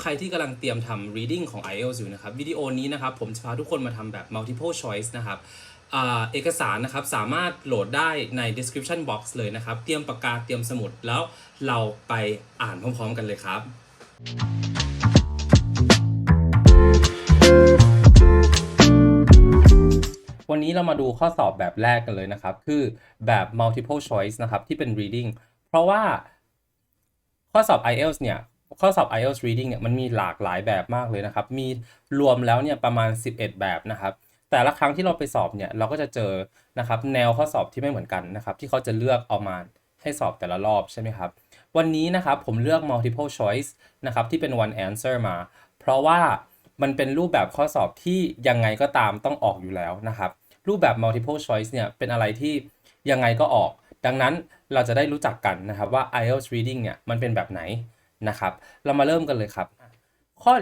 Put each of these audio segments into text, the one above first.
ใครที่กำลังเตรียมทำ reading ของ IELTS อยู่นะครับ วิดีโอนี้นะครับ ผมจะพาทุกคนมาทำแบบ multiple choice นะครับอเอกสารนะครับสามารถโหลดได้ใน description box เลยนะครับ เตรียมปากกาเตรียมสมุดแล้วเราไปอ่านพร้อม ๆ กันเลยครับ วันนี้เรามาดูข้อสอบแบบแรกกันเลยนะครับ คือแบบ multiple choice นะครับ ที่เป็น reading เพราะว่าข้อสอบ IELTS เนี่ย ข้อสอบ IELTS reading เนี่ยมันมีหลากหลายแบบมากเลยนะครับ มีรวมแล้วเนี่ยประมาณ 11 แบบนะครับ แต่ละครั้งที่เราไปสอบเนี่ยเราก็จะเจอนะครับแนวข้อสอบที่ไม่เหมือนกันนะครับ ที่เขาจะเลือกเอามาให้สอบแต่ละรอบใช่ไหมครับ วันนี้นะครับผมเลือก multiple choice นะครับที่เป็น one answer มา เพราะว่ามันเป็นรูปแบบข้อสอบที่ยังไงก็ตามต้องออกอยู่แล้วนะครับ รูปแบบ multiple choice เนี่ยเป็นอะไรที่ยังไงก็ออก ดังนั้นเราจะได้รู้จักกันนะครับว่า IELTS reading เนี่ยมันเป็นแบบไหน นะครับ เรามาเริ่มกันเลยครับ ข้อ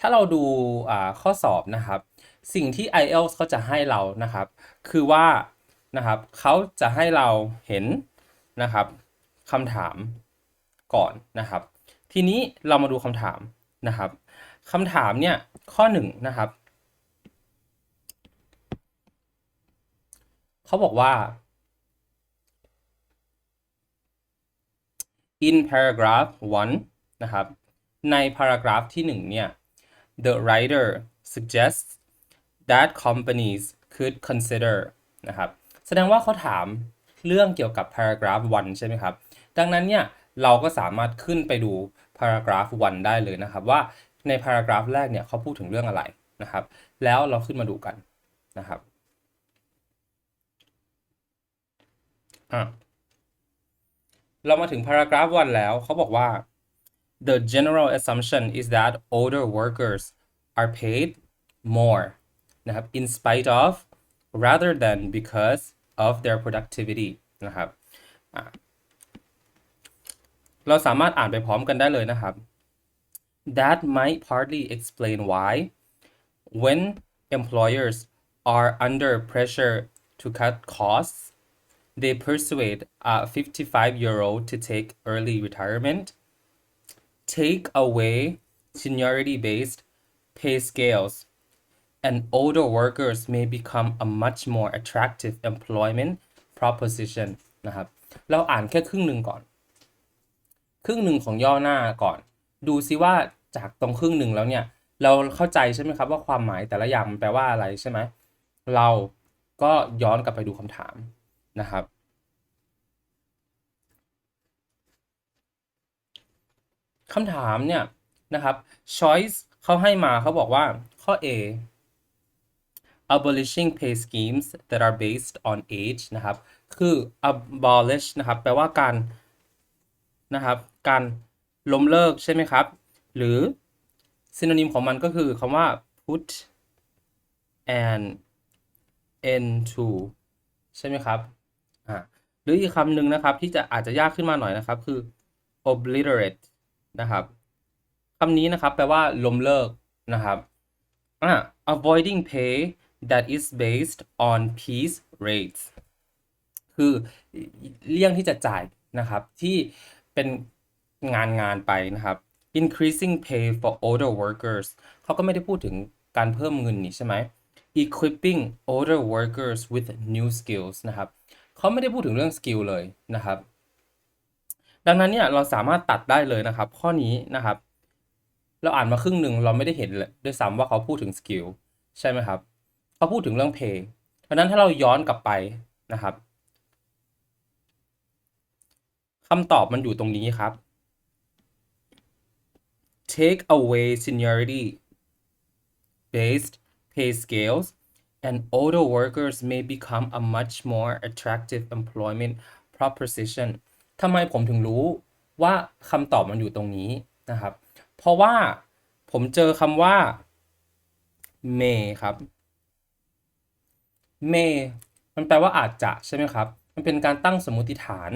ถ้าเราดูอ่าข้อสอบนะครับ สิ่งที่ IELTS เขาจะให้เรานะครับ คือว่านะครับเขาจะให้เราเห็นนะครับคำถามก่อนนะครับ ทีนี้เรามาดูคำถามนะครับคำถามเนี่ยข้อหนึ่งนะครับเขาบอกว่า in paragraph 1 นะครับใน paragraph ที่ 1 เนี่ย the writer suggests that companies could consider นะครับแสดงว่าเขาถามเรื่องเกี่ยวกับ paragraph 1 ใช่ไหมครับ ดังนั้นเนี่ยเราก็สามารถขึ้นไปดู paragraph 1 ได้เลยนะครับ ว่าใน paragraph แรกเนี่ยเขาพูดถึงเรื่องอะไรนะครับ แล้วเราขึ้นมาดูกันนะครับอะเรามาถึง paragraph 1 แล้วเขาบอกว่า the general assumption is that older workers are paid more นะครับ in spite of rather than because of their productivity นะครับอ่ะเราสามารถอ่านไปพร้อมกันได้เลยนะครับ that might partly explain why when employers are under pressure to cut costs they persuade a 55 year old to take early retirement, take away seniority based pay scales, and older workers may become a much more attractive employment proposition นะครับ เราอ่านแค่ครึ่งหนึ่งก่อน ครึ่งหนึ่งของย่อหน้าก่อน ดูซิว่าจากตรงครึ่งหนึ่งแล้วเนี่ย เราเข้าใจใช่ไหมครับว่าความหมายแต่ละอย่างมันแปลว่าอะไรใช่ไหม เราก็ย้อนกลับไปดูคำถามนะครับ คำถามเนี่ยนะครับ choice เขาให้มาเขาบอกว่าข้อ A abolishing pay schemes that are based on age นะครับ คือ abolish นะครับ แปลว่าการนะครับ การล้มเลิกใช่ไหมครับ หรือ synonym ของมันก็คือคำว่า put an end to ใช่ไหมครับอ่าหรืออีกคำหนึ่งนะครับ ที่จะอาจจะยากขึ้นมาหน่อยนะครับ คือ obliterate นะครับคำนี้นะครับแปลว่าล้มเลิกนะครับอ่า avoiding pay that is based on piece rates คือเลี่ยงที่จะจ่ายนะครับที่เป็นงานงานไปนะครับ increasing pay for older workers เขาก็ไม่ได้พูดถึงการเพิ่มเงินนี่ใช่ไหม equipping older workers with new skills นะครับเขาไม่ได้พูดถึงเรื่องสกิลเลยนะครับ ดังนั้นเนี่ยเราสามารถตัดได้เลยนะครับ ข้อนี้นะครับ เราอ่านมาครึ่งหนึ่งเราไม่ได้เห็นด้วยซ้ำว่าเขาพูดถึงสกิลใช่ไหมครับเขาพูดถึงเรื่อง pay ดังนั้นถ้าเราย้อนกลับไปนะครับคำตอบมันอยู่ตรงนี้ครับ take away seniority based pay scales and older workers may become a much more attractive employment proposition ทำไมผมถึงรู้ว่าคำตอบมันอยู่ตรงนี้นะครับ เพราะว่าผมเจอคำว่า may ครับ may มันแปลว่าอาจจะใช่ไหมครับ มันเป็นการตั้งสมมติฐาน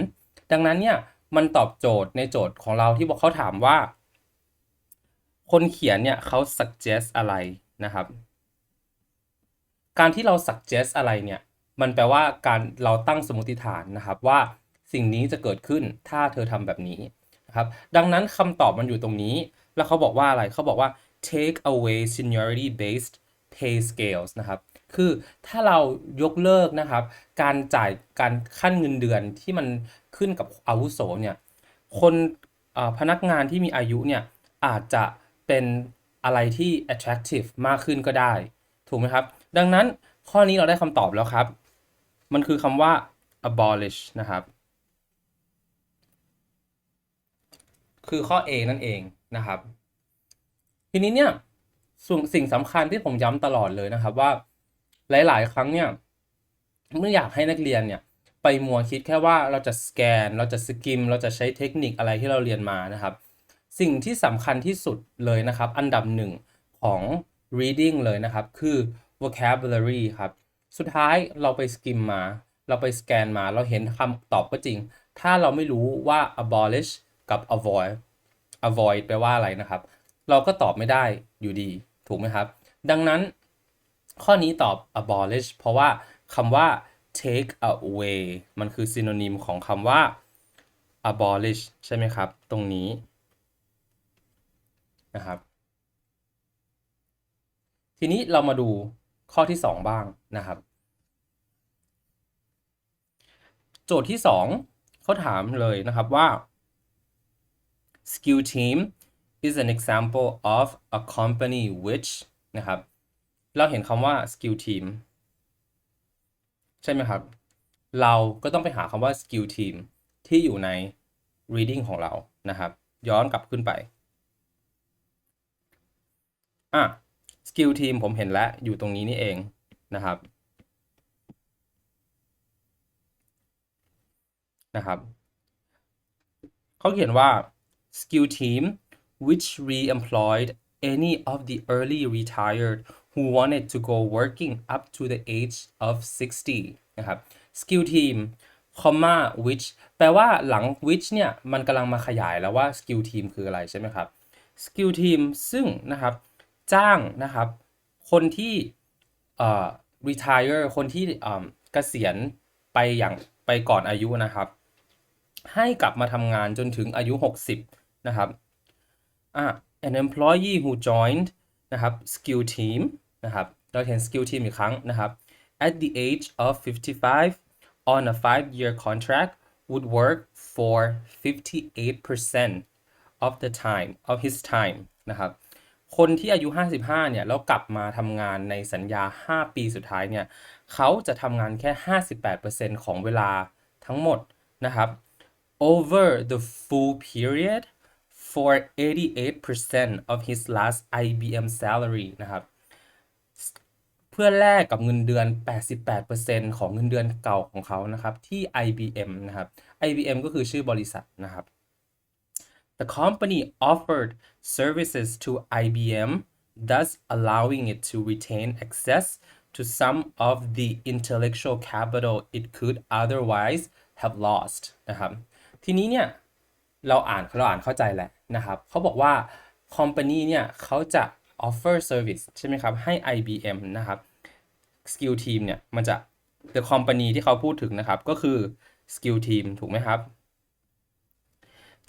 ดังนั้นเนี่ยมันตอบโจทย์ในโจทย์ของเราที่บอกเขาถามว่า คนเขียนเนี่ยเขา suggest อะไรนะครับ การที่เรา suggest อะไรเนี่ย มันแปลว่าการเราตั้งสมมติฐานนะครับว่า สิ่งนี้จะเกิดขึ้นถ้าเธอทำแบบนี้นะครับดังนั้นคำตอบมันอยู่ตรงนี้ แล้วเขาบอกว่าอะไรเขาบอกว่า take away seniority based pay scales นะครับคือถ้าเรายกเลิกนะครับ การจ่ายการขั้นเงินเดือนที่มันขึ้นกับอาวุโสเนี่ยคนพนักงานที่มีอายุเนี่ยอาจจะเป็นอะไรที่ attractive มากขึ้นก็ได้ ถูกไหมครับ ดังนั้นข้อนี้เราได้คำตอบแล้วครับ มันคือคำว่า abolish นะครับ คือข้อ A นั่นเองนะครับ ทีนี้เนี่ยส่วนสิ่งสำคัญที่ผมย้ำตลอดเลยนะครับว่าหลาย ๆ ครั้งเนี่ยไม่อยากให้นักเรียนเนี่ยไปมัวคิดแค่ว่าเราจะสแกน เราจะสกิม เราจะใช้เทคนิคอะไรที่เราเรียนมานะครับ สิ่งที่สำคัญที่สุดเลยนะครับ อันดับหนึ่งของ reading เลยนะครับ คือ vocabulary ครับ สุดท้ายเราไปสกิมมา เราไปสแกนมา เราเห็นคำตอบก็จริง ถ้าเราไม่รู้ว่า abolish กับ avoid avoid แปลว่าอะไรนะครับ เราก็ตอบไม่ได้อยู่ดี ถูกไหมครับ ดังนั้นข้อนี้ตอบ abolish เพราะว่าคำว่า take away มันคือ synonym ของคำว่า abolish ใช่ไหมครับ ตรงนี้นะครับ ทีนี้เรามาดูข้อที่ 2 บ้างนะครับ โจทย์ที่ 2เขาถามเลยนะครับว่า skill team is an example of a company which นะครับ เราเห็นคำว่า skill team ใช่ไหมครับ เราก็ต้องไปหาคำว่า skill team ที่อยู่ใน reading ของเรานะครับ ย้อนกลับขึ้นไป อะ skill team ผมเห็นแล้ว อยู่ตรงนี้นี่เองนะครับ นะครับ เขาเขียนว่า skill team which re-employed any of the early retired who wanted to go working up to the age of 60 นะครับ skill team comma which แปลว่าหลัง which เนี่ยมันกำลังมาขยายแล้วว่า skill team คืออะไรใช่ไหมครับ skill team ซึ่งนะครับจ้างนะครับ คนที่เอ่อ retire คนที่เอ่อเกษียณไปอย่างไปก่อนอายุนะครับ ให้กลับมาทำงานจนถึงอายุ 60 นะครับอะ an employee who joined นะครับ skill team นะครับเราเห็น skill team อีกครั้งนะครับ at the age of 55 on a five year contract would work for 58% of the time of his time นะครับคนที่อายุ 55 เนี่ย แล้วกลับมาทำงานในสัญญา 5 ปีสุดท้ายเนี่ย เขาจะทำงานแค่ 58%ของเวลาทั้งหมดนะครับ over the full period for 88% of his last IBM salary นะครับ เพื่อแลกกับเงินเดือน 88%ของเงินเดือนเก่าของเขานะครับ ที่ IBM นะครับ IBM ก็คือชื่อบริษัทนะครับ The company offered services to IBM, thus allowing it to retain access to some of the intellectual capital it could otherwise have lost นะครับ ทีนี้เนี่ย เราอ่านเราอ่านเข้าใจแหละ นะครับเขาบอกว่า company เนี่ยเขาจะ offer service ใช่ไหมครับ ให้ IBM นะครับ skill team เนี่ยมันจะ the company ที่เขาพูดถึงนะครับ ก็คือ skill team ถูกไหมครับ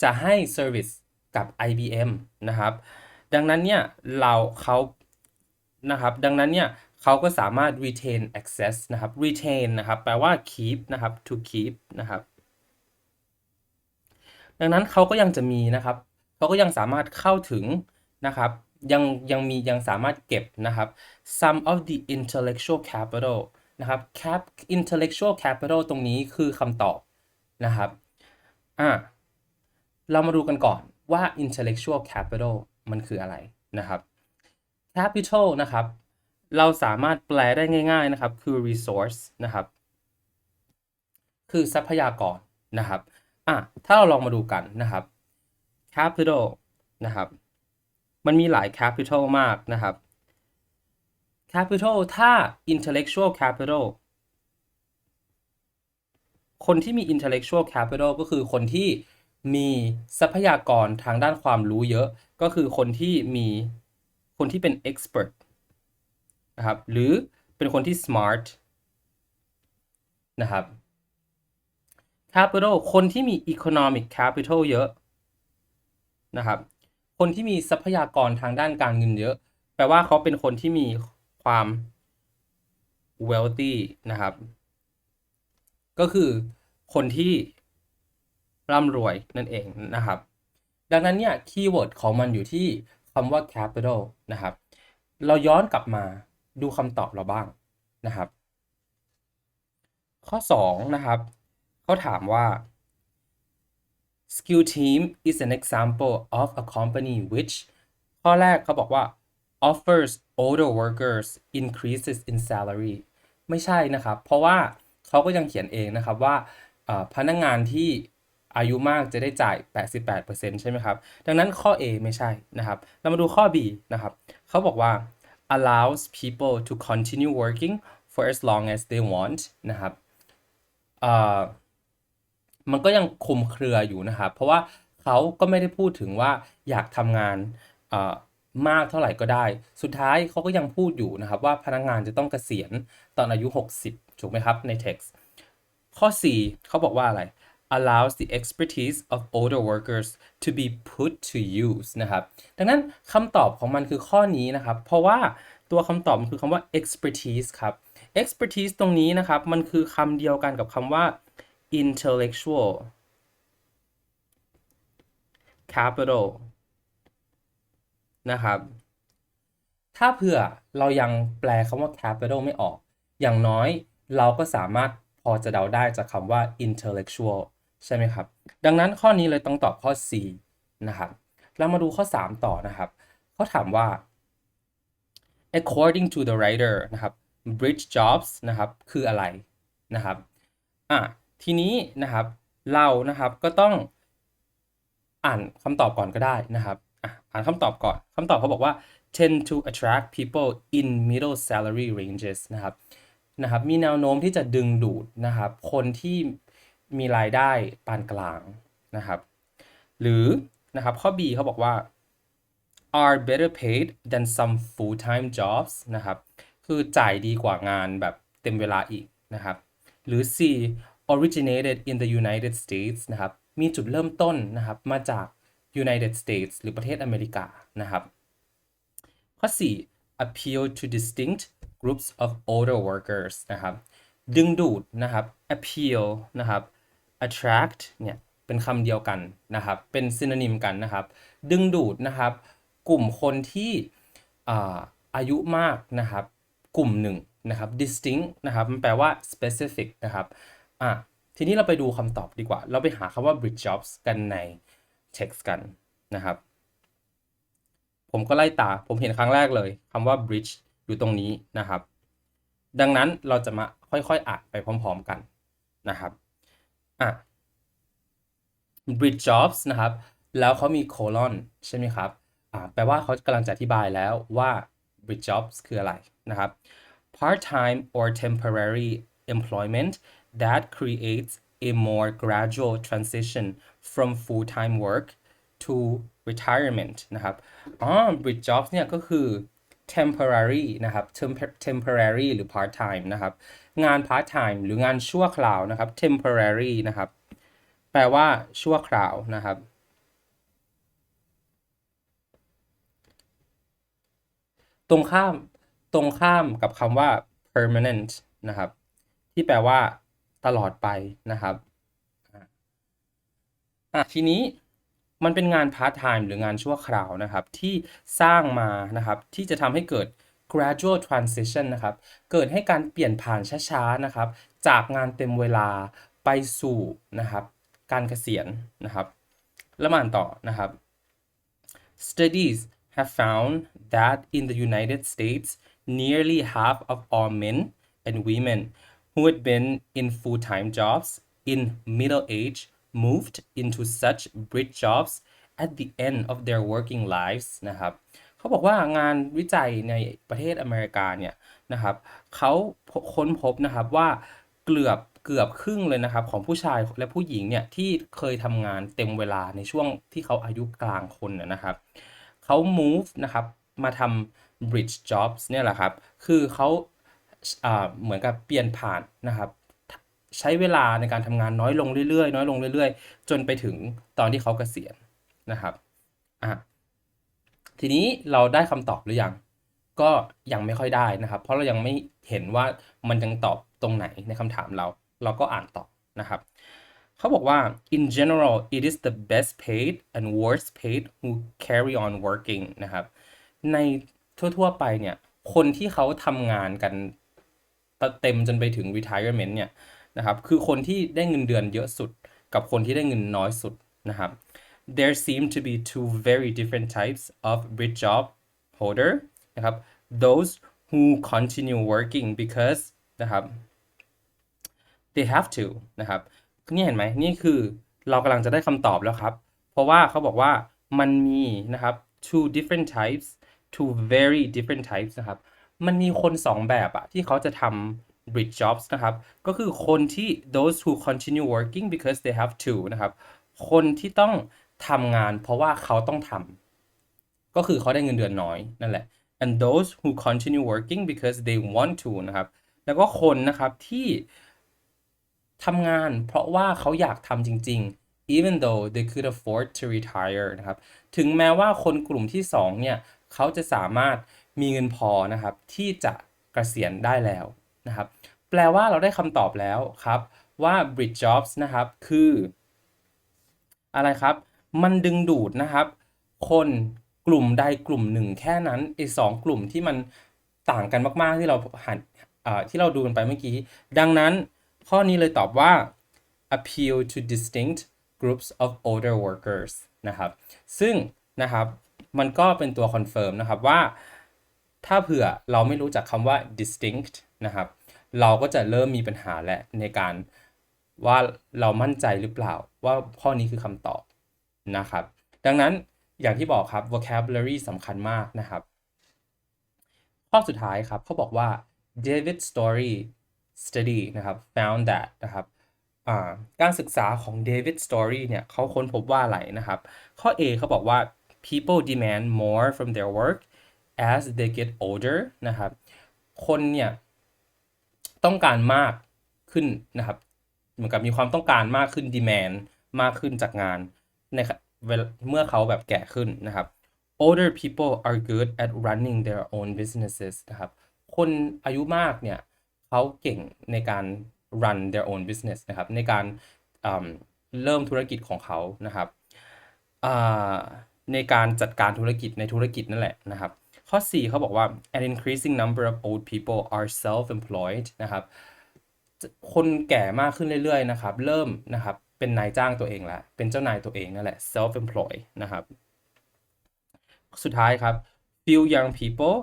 จะให้ service กับ IBM นะครับ ดังนั้นเนี่ยเราเขานะครับ ดังนั้นเนี่ยเขาก็สามารถ retain access นะครับ retain นะครับ แปลว่า keep นะครับ to keep นะครับ ดังนั้นเขาก็ยังจะมีนะครับ เขาก็ยังสามารถเข้าถึงนะครับยังยังมียังสามารถเก็บนะครับ some of the intellectual capital นะครับ cap intellectual capital ตรงนี้คือคำตอบนะครับอะเรามาดูกันก่อนว่า intellectual capital มันคืออะไรนะครับ capital นะครับ เราสามารถแปลได้ง่าย ๆนะครับ คือ resource นะครับ คือทรัพยากรนะครับอะถ้าเราลองมาดูกันนะครับ capital นะครับ มันมีหลาย capital มากนะครับ capital ถ้า intellectual capital คนที่มี intellectual capital ก็คือคนที่มีทรัพยากรทางด้านความรู้เยอะ ก็คือคนที่มีคนที่เป็น expert นะครับ หรือเป็นคนที่ smart นะครับ capital คนที่มี economic capital เยอะ นะครับ คนที่มีทรัพยากรทางด้านการเงินเยอะ แปลว่าเขาเป็นคนที่มีความ wealthy นะครับ ก็คือคนที่ร่ำรวยนั่นเองนะครับ ดังนั้นเนี่ยคีย์เวิร์ดของมันอยู่ที่คำว่า capital นะครับ เราย้อนกลับมาดูคำตอบเราบ้างนะครับ ข้อ 2 นะครับ เขาถามว่า skill team is an example of a company which ข้อแรกเขาบอกว่า offers older workers increases in salary ไม่ใช่นะครับ เพราะว่าเขาก็ยังเขียนเองนะครับว่าพนักงานที่อายุมากจะได้จ่าย 88%ใช่ไหมครับ ดังนั้นข้อ A ไม่ใช่นะครับ เรามาดูข้อ B นะครับเขาบอกว่า allows people to continue working for as long as they want นะครับ มันก็ยังคุมเครืออยู่นะครับเพราะว่าเขาก็ไม่ได้พูดถึงว่าอยากทำงานอ่อมากเท่าไหร่ก็ได้ สุดท้ายเขาก็ยังพูดอยู่นะครับว่าพนักงานจะต้องเกษียณตอนอายุ 60 ถูกไหมครับใน text ข้อ 4 เขาบอกว่าอะไร allows the expertise of older workers to be put to use นะครับ ดังนั้นคำตอบของมันคือข้อนี้นะครับ เพราะว่าตัวคำตอบมันคือคำว่า expertise ครับ expertise ตรงนี้นะครับ มันคือคำเดียวกันกับคำว่า intellectual capital นะครับ ถ้าเผื่อเรายังแปลคำว่า capital ไม่ออก อย่างน้อยเราก็สามารถพอจะเดาได้จากคำว่า intellectual ใช่ไหมครับ ดังนั้นข้อนี้เลยต้องตอบข้อ C นะครับ เรามาดูข้อ 3 ต่อนะครับ เขาถามว่า according to the writer นะครับ bridge jobs นะครับ คืออะไรนะครับ อะ ทีนี้นะครับเรานะครับก็ต้องอ่านคำตอบก่อนก็ได้นะครับอ่านคำตอบก่อนคำตอบเขาบอกว่า tend to attract people in middle salary ranges นะครับนะครับมีแนวโน้มที่จะดึงดูดนะครับคนที่มีรายได้ปานกลางนะครับหรือนะครับข้อ B เขาบอกว่า are better paid than some full-time jobs นะครับคือจ่ายดีกว่างานแบบเต็มเวลาอีกนะครับหรือ C originated in the United States นะครับ มีจุดเริ่มต้นนะครับ มาจาก United States หรือประเทศอเมริกานะครับ ข้อ 4 appeal to distinct groups of older workers นะครับ ดึงดูดนะครับ appeal นะครับ attract เนี่ย เป็นคำเดียวกันนะครับ เป็น synonym กันนะครับ ดึงดูดนะครับ กลุ่มคนที่อ่าอายุมากนะครับ กลุ่มหนึ่งนะครับ distinct นะครับ มันแปลว่า specific นะครับ อะทีนี้เราไปดูคำตอบดีกว่า เราไปหาคำว่า bridge jobs กันใน text กันนะครับ ผมก็ไล่ตา ผมเห็นครั้งแรกเลยคำว่า bridge อยู่ตรงนี้นะครับ ดังนั้นเราจะมาค่อยๆอ่านไปพร้อมๆกันนะครับอะ bridge jobs นะครับ แล้วเขามี colon ใช่ไหมครับอ่าแปลว่าเขากำลังจะอธิบายแล้วว่า bridge jobs คืออะไรนะครับ part-time or temporary employment that creates a more gradual transition from full-time work to retirement นะครับอ๋อ bridge jobs เนี่ยก็คือ temporary นะครับ temporary หรือ part time นะครับ งาน part time หรืองานชั่วคราวนะครับ temporary นะครับ แปลว่าชั่วคราวนะครับ ตรงข้าม ตรงข้ามกับคำว่า permanent นะครับ ที่แปลว่า ตลอดไปนะครับอะทีนี้มันเป็นงานพาร์ทไทม์หรืองานชั่วคราวนะครับ ที่สร้างมานะครับที่จะทำให้เกิด gradual transition นะครับ เกิดให้การเปลี่ยนผ่านช้าๆนะครับ จากงานเต็มเวลาไปสู่นะครับ การเกษียณนะครับ แล้วมาอ่านต่อนะครับ Studies have found that in the United States, nearly half of all men and women who had been in full time jobs in middle age moved into such bridge jobs at the end of their working lives นะครับเขาบอกว่างานวิจัยในประเทศอเมริกาเนี่ยนะครับเขาค้นพบนะครับว่าเกือบเกือบครึ่งเลยนะครับของผู้ชายและผู้หญิงเนี่ยที่เคยทำงานเต็มเวลาในช่วงที่เขาอายุกลางคนนะครับเขา move นะครับมาทำ bridge jobs เนี่ยแหละครับ คือเขา เหมือนกับเปลี่ยนผ่านนะครับ ใช้เวลาในการทำงานน้อยลงเรื่อยๆ น้อยลงเรื่อยๆ จนไปถึงตอนที่เขาเกษียณนะครับอะทีนี้เราได้คำตอบหรือยังก็ยังไม่ค่อยได้นะครับ เพราะเรายังไม่เห็นว่ามันยังตอบตรงไหนในคำถามเรา เราก็อ่านต่อนะครับเขาบอกว่า in general it is the best paid and worst paid who carry on working นะครับ ในทั่วๆไปเนี่ย คนที่เขาทำงานกัน เต็มจนไปถึง retirement เนี่ยนะครับคือคนที่ได้เงินเดือนเยอะสุด กับคนที่ได้เงินน้อยสุดนะครับ there seem to be two very different types of rich job holder นะครับ those who continue working because นะครับ they have to นะครับนี่เห็นไหมนี่คือเรากำลังจะได้คำตอบแล้วครับ เพราะว่าเขาบอกว่ามันมีนะครับ two different types two very different types นะครับ มันมีคนสองแบบอะที่เขาจะทำ bridge jobs นะครับ ก็คือคนที่ those who continue working because they have to นะครับ คนที่ต้องทำงานเพราะว่าเขาต้องทำก็คือเขาได้เงินเดือนน้อยนั่นแหละ and those who continue working because they want to นะครับ แล้วก็คนนะครับที่ทำงานเพราะว่าเขาอยากทำจริง ๆ even though they could afford to retire นะครับ ถึงแม้ว่าคนกลุ่มที่สองเนี่ย เขาจะสามารถ มีเงินพอนะครับที่จะเกษียณได้แล้วนะครับ แปลว่าเราได้คำตอบแล้วครับว่า bridge jobs นะครับคือ อะไรครับ มันดึงดูดนะครับ คนกลุ่มใดกลุ่มหนึ่งแค่นั้นไอ้สองกลุ่มที่มันต่างกันมาก ๆ ที่เราหันที่เราดูกันไปเมื่อกี้ ดังนั้นข้อนี้เลยตอบว่า appeal to distinct groups of older workers นะครับ ซึ่งนะครับมันก็เป็นตัวคอนเฟิร์มนะครับว่า ถ้าเผื่อเราไม่รู้จักคำว่า distinct นะครับ เราก็จะเริ่มมีปัญหาแหละในการว่าเรามั่นใจหรือเปล่าว่าข้อนี้คือคำตอบนะครับ ดังนั้นอย่างที่บอกครับ vocabulary สำคัญมากนะครับ ข้อสุดท้ายครับเขาบอกว่า David Story study นะครับ found that นะครับการศึกษาของ David Story เนี่ยเขาค้นพบว่าอะไรนะครับ ข้อ A เขาบอกว่า people demand more from their work as they get older นะครับ คนเนี่ยต้องการมากขึ้นนะครับ เหมือนกับมีความต้องการมากขึ้น demand มากขึ้นจากงานในเวลาเมื่อเขาแบบแก่ขึ้นนะครับ older people are good at running their own businesses นะครับ คนอายุมากเนี่ยเขาเก่งในการ run their own business นะครับ ในการเริ่มธุรกิจของเขานะครับในการจัดการธุรกิจในธุรกิจนั่นแหละนะครับ ข้อ 4 เขาบอกว่า an increasing number of old people are self-employed นะครับคนแก่มากขึ้นเรื่อยๆนะครับ เริ่มนะครับเป็นนายจ้างตัวเองล้วเป็นเจ้านายตัวเองนั่นแหละ self employed นะครับ สุดท้ายครับ few young people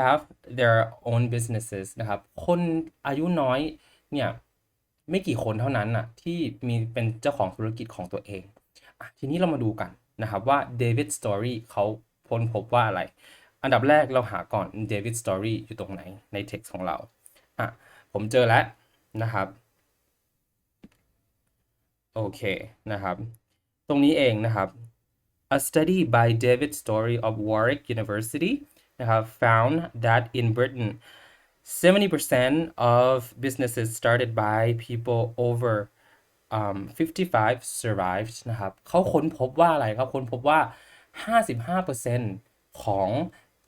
have their own businesses นะครับ คนอายุน้อยเนี่ยไม่กี่คนเท่านั้นน่ะที่มีเป็นเจ้าของธุรกิจของตัวเองอทีนี้เรามาดูกันนะครับว่า David Story เขาพ้นพบว่าอะไร อันดับแรกเราหาก่อน David Story อยู่ตรงไหนใน text ของเราอะผมเจอแล้วนะครับ โอเคนะครับ ตรงนี้เองนะครับ A study by David Story of Warwick University นะครับ found that in Britain 70% of businesses started by people over um, 55 survived นะครับเขาค้นพบว่าอะไรครับ ค้นพบว่า 55%ของ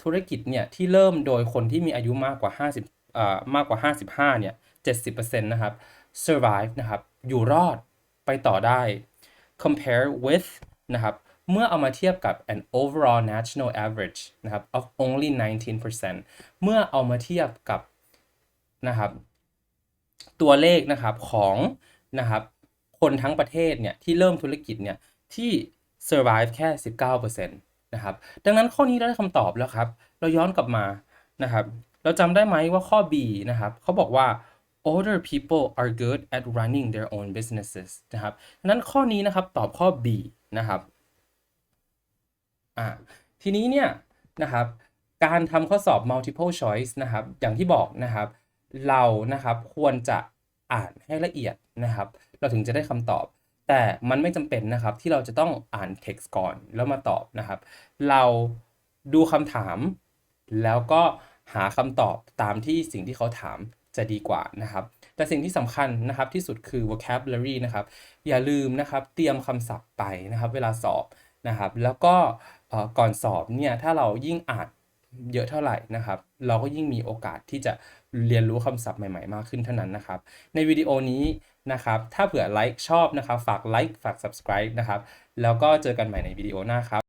ธุรกิจเนี่ยที่เริ่มโดยคนที่มีอายุมากกว่า 50เอ่อมากกว่า 55เนี่ย70%นะครับ survive นะครับอยู่รอดไปต่อได้ compare with นะครับเมื่อเอามาเทียบกับ an overall national average นะครับ of only 19%เมื่อเอามาเทียบกับนะครับตัวเลขนะครับของนะครับคนทั้งประเทศเนี่ยที่เริ่มธุรกิจเนี่ยที่ survive แค่ 19%นะครับ ดังนั้นข้อนี้เราได้คำตอบแล้วครับ เราย้อนกลับมานะครับ เราจำได้ไหมว่าข้อ B นะครับเขาบอกว่า older people are good at running their own businesses นะครับดังนั้นข้อนี้นะครับตอบข้อ B นะครับอ่าทีนี้เนี่ยนะครับการทำข้อสอบ multiple choice นะครับ อย่างที่บอกนะครับ เรานะครับควรจะอ่านให้ละเอียดนะครับ เราถึงจะได้คำตอบ แต่มันไม่จำเป็นนะครับที่เราจะต้องอ่าน text ก่อนแล้วมาตอบนะครับ เราดูคำถาม แล้วก็หาคำตอบตามที่สิ่งที่เขาถามจะดีกว่านะครับ แต่สิ่งที่สำคัญนะครับที่สุดคือ vocabulary นะครับ อย่าลืมนะครับเตรียมคำศัพท์ไปนะครับ เวลาสอบนะครับ แล้วก็ก่อนสอบเนี่ยถ้าเรายิ่งอ่านเยอะเท่าไหร่นะครับ เราก็ยิ่งมีโอกาสที่จะเรียนรู้คำศัพท์ใหม่ๆ มากขึ้นเท่านั้นนะครับ ในวิดีโอนี้ นะครับ ถ้าเผื่อไลค์ชอบนะครับ ฝากไลค์ฝาก subscribe นะครับ แล้วก็เจอกันใหม่ในวิดีโอหน้าครับ